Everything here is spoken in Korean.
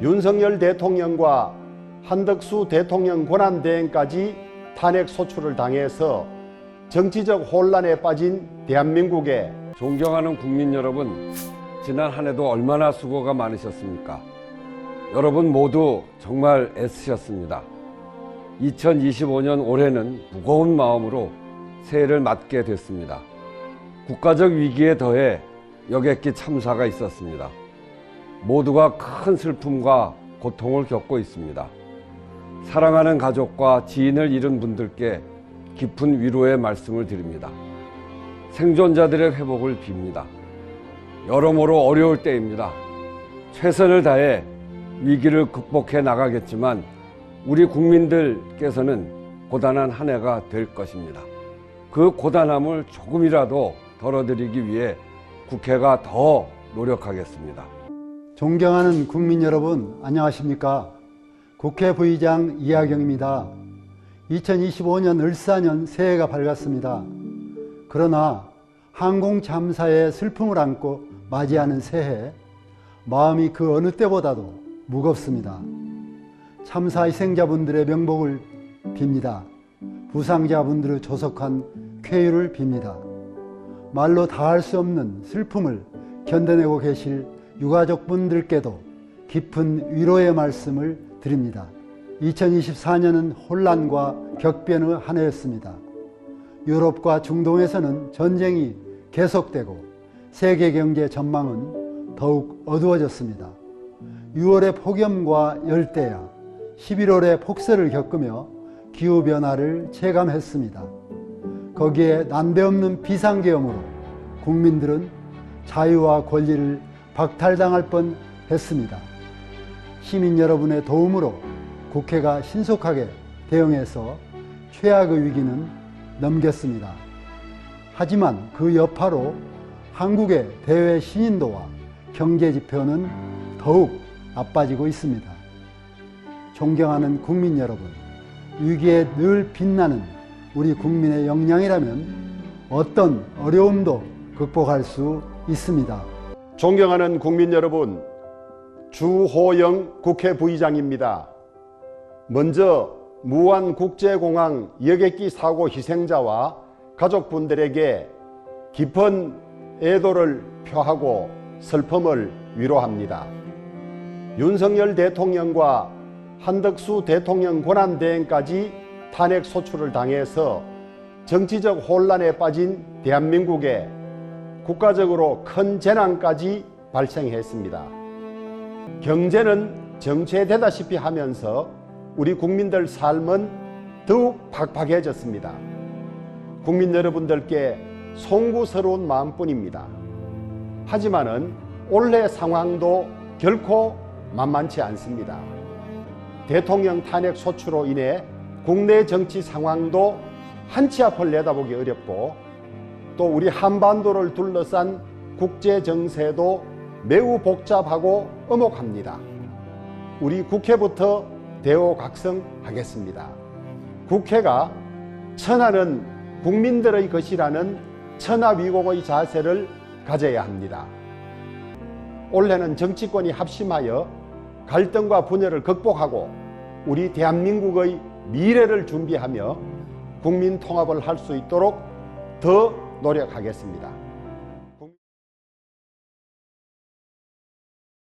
윤석열 대통령과 한덕수 대통령 권한대행까지 탄핵 소추를 당해서 정치적 혼란에 빠진 대한민국에 존경하는 국민 여러분, 지난 한 해도 얼마나 수고가 많으셨습니까? 여러분 모두 정말 애쓰셨습니다. 2025년 올해는 무거운 마음으로 새해를 맞게 됐습니다. 국가적 위기에 더해 여객기 참사가 있었습니다. 모두가 큰 슬픔과 고통을 겪고 있습니다. 사랑하는 가족과 지인을 잃은 분들께 깊은 위로의 말씀을 드립니다. 생존자들의 회복을 빕니다. 여러모로 어려울 때입니다. 최선을 다해 위기를 극복해 나가겠지만 우리 국민들께서는 고단한 한 해가 될 것입니다. 그 고단함을 조금이라도 덜어드리기 위해 국회가 더 노력하겠습니다. 존경하는 국민 여러분, 안녕하십니까? 국회 부의장 이하경입니다. 2025년 을사년 새해가 밝았습니다. 그러나 항공 참사의 슬픔을 안고 맞이하는 새해, 마음이 그 어느 때보다도 무겁습니다. 참사 희생자분들의 명복을 빕니다. 부상자분들의 조속한 쾌유를 빕니다. 말로 다 할 수 없는 슬픔을 견뎌내고 계실 유가족분들께도 깊은 위로의 말씀을 드립니다. 2024년은 혼란과 격변의 한 해였습니다. 유럽과 중동에서는 전쟁이 계속되고 세계 경제 전망은 더욱 어두워졌습니다. 6월의 폭염과 열대야, 11월의 폭설을 겪으며 기후변화를 체감했습니다. 거기에 난데없는 비상계엄으로 국민들은 자유와 권리를 박탈당할 뻔 했습니다. 시민 여러분의 도움으로 국회가 신속하게 대응해서 최악의 위기는 넘겼습니다. 하지만 그 여파로 한국의 대외 신인도와 경제 지표는 더욱 나빠지고 있습니다. 존경하는 국민 여러분, 위기에 늘 빛나는 우리 국민의 역량이라면 어떤 어려움도 극복할 수 있습니다. 존경하는 국민 여러분, 주호영 국회 부의장입니다. 먼저 무안국제공항 여객기 사고 희생자와 가족분들에게 깊은 애도를 표하고 슬픔을 위로합니다. 윤석열 대통령과 한덕수 대통령 권한대행까지 탄핵 소추를 당해서 정치적 혼란에 빠진 대한민국에 국가적으로 큰 재난까지 발생했습니다. 경제는 정체되다시피 하면서 우리 국민들 삶은 더욱 팍팍해졌습니다. 국민 여러분들께 송구스러운 마음뿐입니다. 하지만은 올해 상황도 결코 만만치 않습니다. 대통령 탄핵 소추로 인해 국내 정치 상황도 한치 앞을 내다보기 어렵고 또 우리 한반도를 둘러싼 국제 정세도 매우 복잡하고 엄혹합니다. 우리 국회부터 대호각성하겠습니다. 국회가 천하는 국민들의 것이라는 천하위공의 자세를 가져야 합니다. 올해는 정치권이 합심하여 갈등과 분열을 극복하고 우리 대한민국의 미래를 준비하며 국민 통합을 할 수 있도록 더 노력하겠습니다.